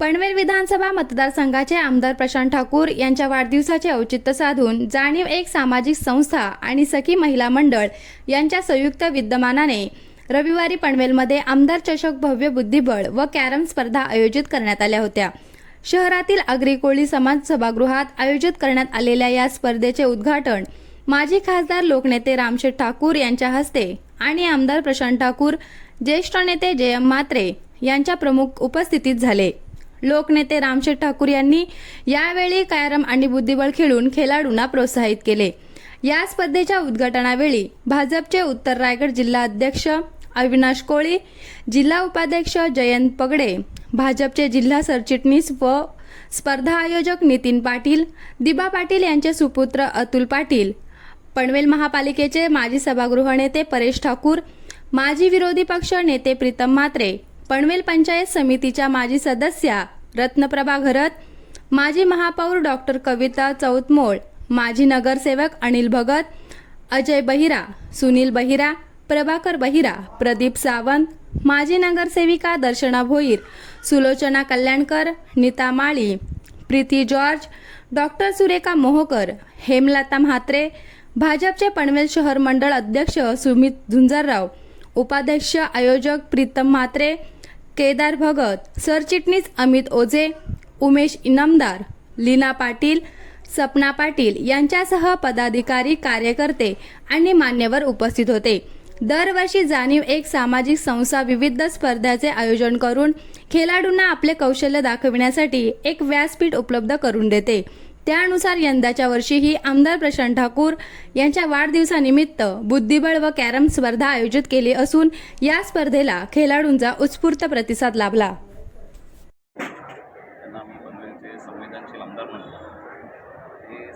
पनवेल विधानसभा मतदारसंघाचे आमदार प्रशांत ठाकूर यांच्या वाढदिवसाचे औचित्य साधून जाणीव एक सामाजिक संस्था आणि सखी महिला मंडळ यांच्या संयुक्त विद्यमानाने रविवारी पनवेलमध्ये आमदार चषक भव्य बुद्धिबळ व कॅरम स्पर्धा आयोजित करण्यात आल्या होत्या. शहरातील आगरी कोळी समाज सभागृहात आयोजित करण्यात आलेल्या या स्पर्धेचे उद्घाटन माजी खासदार लोकनेते रामशेठ ठाकूर यांच्या हस्ते आणि आमदार प्रशांत ठाकूर ज्येष्ठ नेते जयम म्हात्रे यांच्या प्रमुख उपस्थितीत झाले. लोकनेते रामशेठ ठाकूर यांनी यावेळी कॅरम आणि बुद्धिबळ खेळून खेळाडूंना प्रोत्साहित केले. या स्पर्धेच्या उद्घाटनावेळी भाजपचे उत्तर रायगड जिल्हा अध्यक्ष अविनाश कोळी जिल्हा उपाध्यक्ष जयंत पगडे भाजपचे जिल्हा सरचिटणीस व स्पर्धा आयोजक नितीन पाटील दिबा पाटील यांचे सुपुत्र अतुल पाटील पनवेल महापालिकेचे माजी सभागृह नेते परेश ठाकूर माजी विरोधी पक्ष नेते प्रीतम म्हात्रे पनवेल पंचायत समितीच्या माजी सदस्या रत्नप्रभा घरत माजी महापौर डॉक्टर कविता चौतमोळ माजी नगरसेवक अनिल भगत अजय बहिरा सुनील बहिरा प्रभाकर बहिरा प्रदीप सावंत माजी नगरसेविका दर्शना भोईर सुलोचना कल्याणकर नीता माळी प्रीती जॉर्ज डॉक्टर सुरेखा मोहोकर हेमलता म्हात्रे भाजपचे पनवेल शहर मंडळ अध्यक्ष सुमित झुंजारराव उपाध्यक्ष आयोजक प्रीतम म्हात्रे केदार भगत सरचिटणीस अमित ओझे उमेश इनामदार लीना पाटील सपना पाटील यांच्यासह पदाधिकारी कार्यकर्ते आणि मान्यवर उपस्थित होते. दरवर्षी जाणीव एक सामाजिक संस्था विविध स्पर्धाचे आयोजन करून खेळाडूंना आपले कौशल्य दाखविण्यासाठी एक व्यासपीठ उपलब्ध करून देते. त्यानुसार यंदाच्या वर्षीही आमदार प्रशांत ठाकूर यांच्या वाढदिवसानिमित्त बुद्धिबळ व कॅरम स्पर्धा आयोजित केली असून या स्पर्धेला खेळाडूंचा उत्स्फूर्त प्रतिसाद लाभला.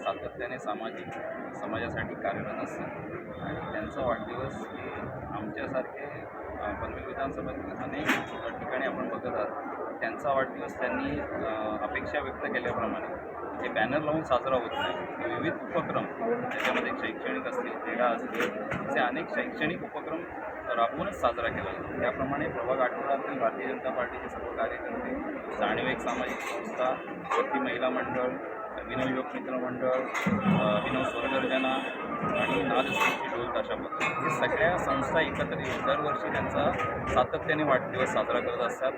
सातत्याने सामाजिक समाजासाठी कार्यरत असतात आणि त्यांचा वाढदिवस हे आमच्यासारखे पनवेल विधानसभेतील अनेक ठिकाणी आपण बघत आहात. त्यांचा वाढदिवस त्यांनी अपेक्षा व्यक्त केल्याप्रमाणे. जे बॅनर लावून साजरा होत नाही. विविध उपक्रम त्याच्यामध्ये शैक्षणिक असतील क्रीडा असतील असे अनेक शैक्षणिक उपक्रम राबवूनच साजरा केला जातो. त्याप्रमाणे प्रभाग आठवड्यातील भारतीय जनता पार्टीचे सर्व कार्यकर्ते जाणीव एक सामाजिक संस्था शक्ती महिला मंडळ अभिनव युवक मित्र मंडळ अभिनव स्वरगर्जना आणि नादस्वरूपी ढोल ताशापत्र हे सगळ्या संस्था एकत्र येऊन दरवर्षी त्यांचा सातत्याने वाढदिवस साजरा करत असतात.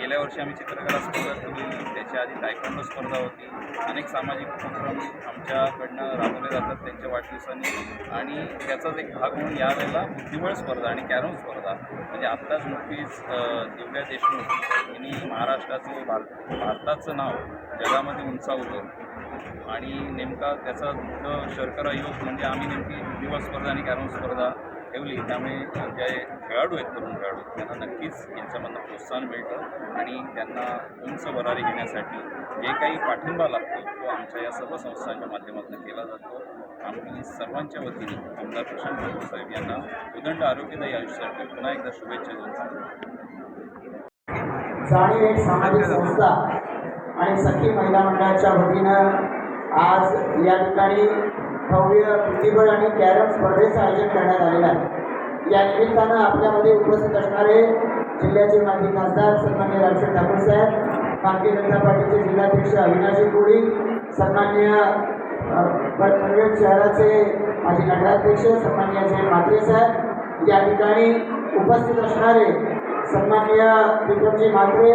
गेल्या वर्षी आम्ही चित्रकला स्पर्धा ठेवलेली त्याच्या आधी टायकोंडो स्पर्धा होती. अनेक सामाजिक उपक्रम आमच्याकडनं राबवले जातात त्यांच्या वाढदिवसाने. आणि त्याचाच एक भाग म्हणून यावेळेला बुद्धिबळ स्पर्धा आणि कॅरम स्पर्धा म्हणजे आत्ताच नुकतीच दिव्या देशमुख यांनी महाराष्ट्राचं भारत भारताचं नाव जगामध्ये उंचावलं. आणि नेमका त्याचा जो शर्करा योग म्हणजे आम्ही नेमकी बुद्धिबळ स्पर्धा आणि कॅरम स्पर्धा ठेवली त्यामुळे जे खेळाडू आहेत तरुण खेळाडू त्यांना नक्कीच यांच्यामधनं प्रोत्साहन मिळतं आणि त्यांना उंच भरारी घेण्यासाठी जे काही पाठिंबा लागतो तो आमच्या या सर्व संस्थांच्या माध्यमातून केला जातो. आम्ही सर्वांच्या वतीने आमदार प्रशांत ठाकूर साहेब यांना उदंड आरोग्यदायी आयुष्यासाठी पुन्हा एकदा शुभेच्छा देऊन जाणीव एक सामाजिक संस्था आणि सखी महिला मंडळाच्या वतीनं आज या ठिकाणी भव्य बुद्धिबळ आणि कॅरम स्पर्धेचं आयोजन करण्यात आलेलं आहे. या निमित्तानं आपल्यामध्ये उपस्थित असणारे जिल्ह्याचे माजी खासदार सन्मान्य रामशेठ ठाकूर साहेब भारतीय जनता पार्टीचे जिल्हाध्यक्ष अविनाशी कोळी सन्मान्य पनवेल शहराचे माजी नगराध्यक्ष सन्मान्य जय म्हात्रे साहेब या ठिकाणी उपस्थित असणारे सन्मान्य विक्रमजी म्हात्रे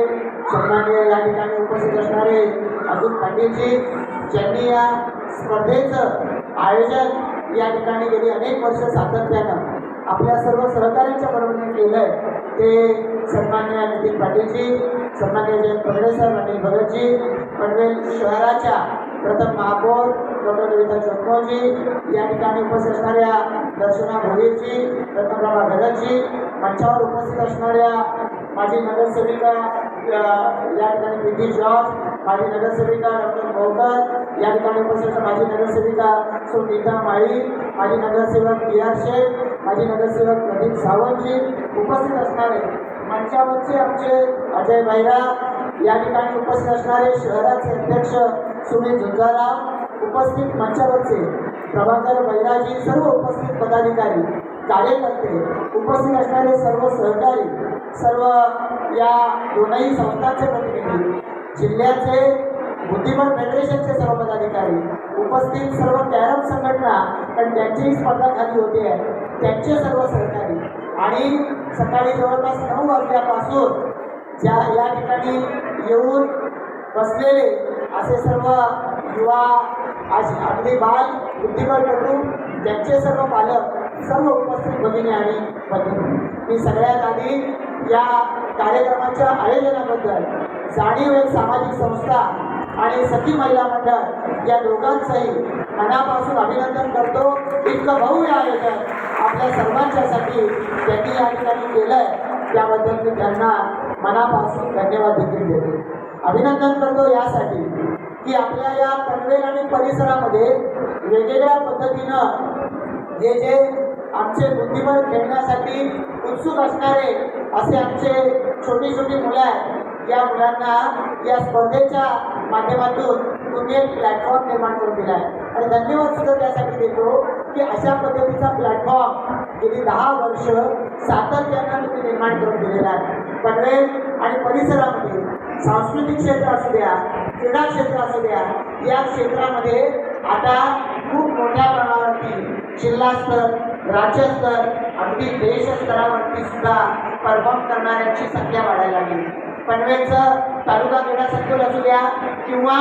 सन्मान्य या ठिकाणी उपस्थित असणारे अतुल पाटीलजी ज्यांनी या स्पर्धेचं आयोजन या ठिकाणी गेली अनेक वर्ष सातत्यानं आपल्या सर्व सहकार्यांच्या बरोबरीने केलं आहे ते सन्मान्य नितीन पाटीलजी सन्मान्य जयंत पगडे साहेब अनिल भगतजी पनवेल शहराच्या प्रथम महापौर डॉक्टर कविता चोखोजी या ठिकाणी उपस्थित असणाऱ्या दर्शना भोईरजी रत्नप्रभा भगतजी मंचावर उपस्थित असणाऱ्या माजी नगरसेविका या ठिकाणी विधी जॉर्ज माजी नगरसेविका डॉक्टर भोकर या ठिकाणी उपस्थित असणाऱ्या माजी नगरसेविका सुनीता माळी माजी नगरसेवक बी आर शेख माजी नगरसेवक प्रदीप सावंतजी उपस्थित असणारे मंचावरचे आमचे अजय बैरा या ठिकाणी उपस्थित असणारे शहराचे अध्यक्ष सुनील झुंजारा उपस्थित मंचावरचे प्रभाकर बैराजी सर्व उपस्थित पदाधिकारी कार्यकर्ते उपस्थित असणारे सर्व सहकारी सर्व या दोनही संस्थांचे प्रतिनिधी जिल्ह्याचे बुद्धिबळ फेडरेशनचे सर्व पदाधिकारी उपस्थित सर्व कॅरम संघटना कारण त्यांचीही स्पर्धा खाली होते. आहे त्यांचे सर्व सहकारी आणि सकाळी जवळपास नऊ वाजल्यापासून ज्या या ठिकाणी येऊन बसलेले असे सर्व युवा आज अगदी बाल बुद्धिबळपटू त्यांचे सर्व पालक सर्व उपस्थित भगिनी आणि भगिनी मी सगळ्यात आधी या कार्यक्रमाच्या आयोजनाबद्दल जाणीव एक सामाजिक संस्था आणि सखी महिला मंडळ या दोघांचंही मनापासून अभिनंदन करतो. इतकं भव्य आयोजन आपल्या सर्वांच्यासाठी त्यांनी या ठिकाणी केलं आहे त्याबद्दल मी त्यांना मनापासून धन्यवाद देखील देतो. अभिनंदन करतो यासाठी की आपल्या या पनवेल आणि परिसरामध्ये वेगवेगळ्या पद्धतीनं जे जे आमचे बुद्धिबळ खेळण्यासाठी उत्सुक असणारे असे आमचे छोटी छोटी मुलं आहेत या मुलांना या स्पर्धेच्या माध्यमातून तुम्ही एक प्लॅटफॉर्म निर्माण करून दिला आहे. आणि धन्यवाद सुद्धा त्यासाठी देतो की अशा पद्धतीचा प्लॅटफॉर्म गेली दहा वर्ष सातत्यानं तुम्ही निर्माण करून दिलेला आहे. पनवेल आणि परिसरामध्ये सांस्कृतिक क्षेत्र असू द्या क्रीडा क्षेत्र असू द्या या क्षेत्रामध्ये आता खूप मोठ्या प्रमाणावरती जिल्हा स्तर राज्यस्तर अगदी देश स्तरावरती सुद्धा परफॉर्म करणाऱ्यांची संख्या वाढायला लागली. पनवेलचं तालुका क्रीडा संकुल असू द्या किंवा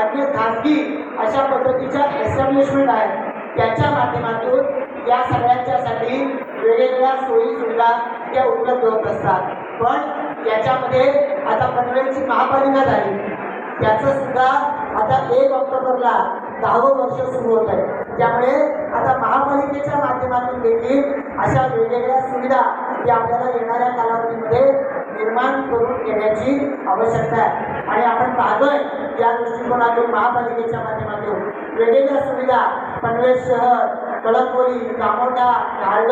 अन्य खाजगी अशा पद्धतीच्या एस्टॅब्लिशमेंट आहेत त्याच्या माध्यमातून या सगळ्यांच्यासाठी वेगवेगळ्या सोयी सुविधा त्या उपलब्ध होत असतात. पण याच्यामध्ये आता पनवेलची महापालिका झाली. त्याचं सुद्धा आता एक ऑक्टोबरला दहावं वर्ष सुरू होत आहे. त्यामुळे आता महापालिकेच्या माध्यमातून देखील अशा वेगवेगळ्या सुविधा या आपल्याला येणाऱ्या कालावधीमध्ये निर्माण करून घेण्याची आवश्यकता आहे. आणि आपण पाहतोय या दृष्टिकोनातून महापालिकेच्या माध्यमातून वेगवेगळ्या सुविधा पनवेल शहर कळकवली कामोटा कार्ड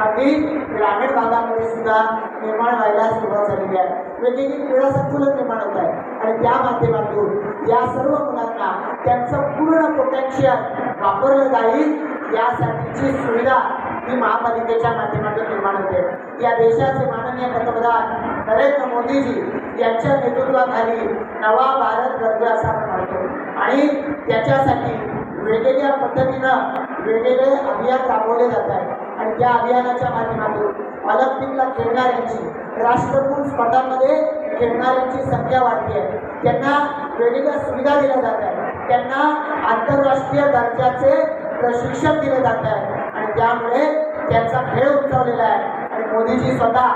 अगदी ग्रामीण भागामध्ये सुद्धा निर्माण व्हायला सुरुवात झालेली आहे. वेगवेगळी क्रीडा संकुलन निर्माण होत आहे आणि त्या माध्यमातून या सर्व मुलांना त्यांचं पूर्ण पोटेन्शियल वापरलं जाईल. यासाठीची सुविधा ही महापालिकेच्या माध्यमातून निर्माण होते. या देशाचे माननीय पंतप्रधान नरेंद्र मोदीजी यांच्या नेतृत्वाखाली नवा भारत गर्ज असा आपण म्हणतो. आणि त्याच्यासाठी वेगवेगळ्या पद्धतीनं वेगवेगळे अभियान राबवले जात आहेत आणि त्या अभियानाच्या माध्यमातून ऑलिम्पिकला खेळणाऱ्यांची राष्ट्रकुल स्पर्धांमध्ये खेळणाऱ्यांची संख्या वाढली आहे. त्यांना वेगवेगळ्या सुविधा दिल्या जात आहेत. त्यांना आंतरराष्ट्रीय दर्जाचे प्रशिक्षण दिले जात आहे. आणि त्यामुळे त्यांचा खेळ उंचावलेला आहे. आणि मोदीजी स्वतः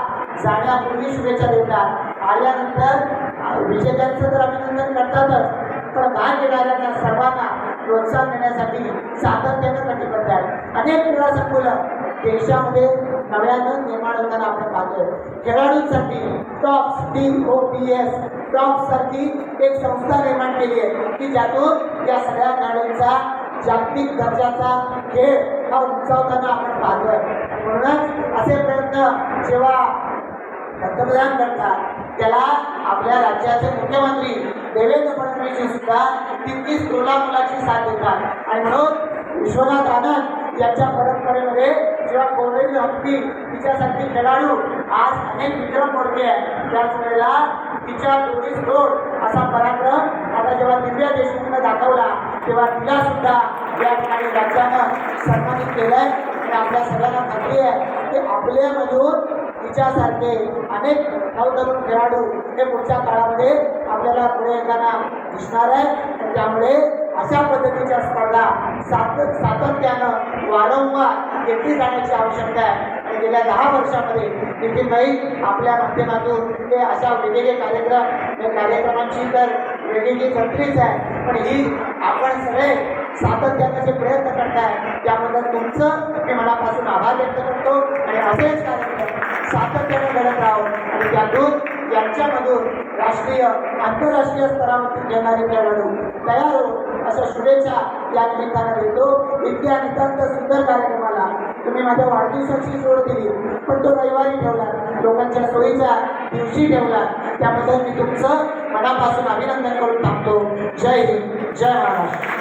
जाण्यापूर्वी शुभेच्छा देतात. आल्यानंतर विजेत्यांचं तर अभिनंदन करतातच. पण भाग घेणाऱ्यांना सर्वांना प्रोत्साहन देण्यासाठी सातत्यानं कटिबद्ध आहे अनेक क्रीडा संकुलं देशामध्ये नव्यानं निर्माण होताना आपण पाहतोय. खेळाडूंसाठी TOPS D O P S dog सारखी एक संस्था निर्माण केली आहे की ज्यातून या सगळ्या खेळाडूंचा जागतिक दर्जाचा खेळ हा उंचावताना आपण पाहतोय. म्हणूनच असे प्रयत्न जेव्हा पंतप्रधान करतात त्याला आपल्या राज्याचे मुख्यमंत्री देवेंद्र फडणवीसजी सुद्धा तितकीच मुलाची साथ देतात. आणि म्हणून विश्वनाथ आनंद यांच्या परंपरेमध्ये जेव्हा कोरेली हत्ती तिच्यासारखी खेळाडू आज अनेक विक्रम मोडते आहे त्याच वेळेला तिच्या पोलीस दोन असा पराक्रम आता जेव्हा दिव्या देशमुखनं दाखवला तेव्हा तिला सुद्धा या ठिकाणी राज्यानं सन्मानित केलंय. आणि आपल्या सगळ्यांना खात्री आहे की आपल्यामधून तिच्यासारखे अनेक नवतरुण खेळाडू हे पुढच्या काळामध्ये आपल्याला पुढे येताना दिसणार आहे त्यामुळे अशा पद्धतीच्या स्पर्धा सात सातत्यानं वारंवार घेतली जाण्याची आवश्यकता आहे. गेल्या दहा वर्षामध्ये. नितीनभाई आपल्या माध्यमातून ते अशा वेगवेगळे कार्यक्रम या कार्यक्रमांची तर वेगवेगळी जत्रीच आहे. पण ही आपण सगळे सातत्यानं जे प्रयत्न करताय. त्याबद्दल तुमचं मी मनापासून आभार व्यक्त करतो आणि असेच कार्यक्रम सातत्याने घडत राहून आणि त्यातून यांच्यामधून राष्ट्रीय आंतरराष्ट्रीय स्तरावरती खेळणारे खेळाडू तयार हो अशा शुभेच्छा या निमित्तानं देतो. इतक्या नितांत सुंदर कार्यक्रमाला तुम्ही माझ्या वाढदिवसाची जोड दिली पण तो रविवारी ठेवला. लोकांच्या सोयीच्या दिवशी ठेवला. त्याबद्दल मी तुमचं मनापासून अभिनंदन करून टाकतो जय हिंद जय महाराष्ट्र.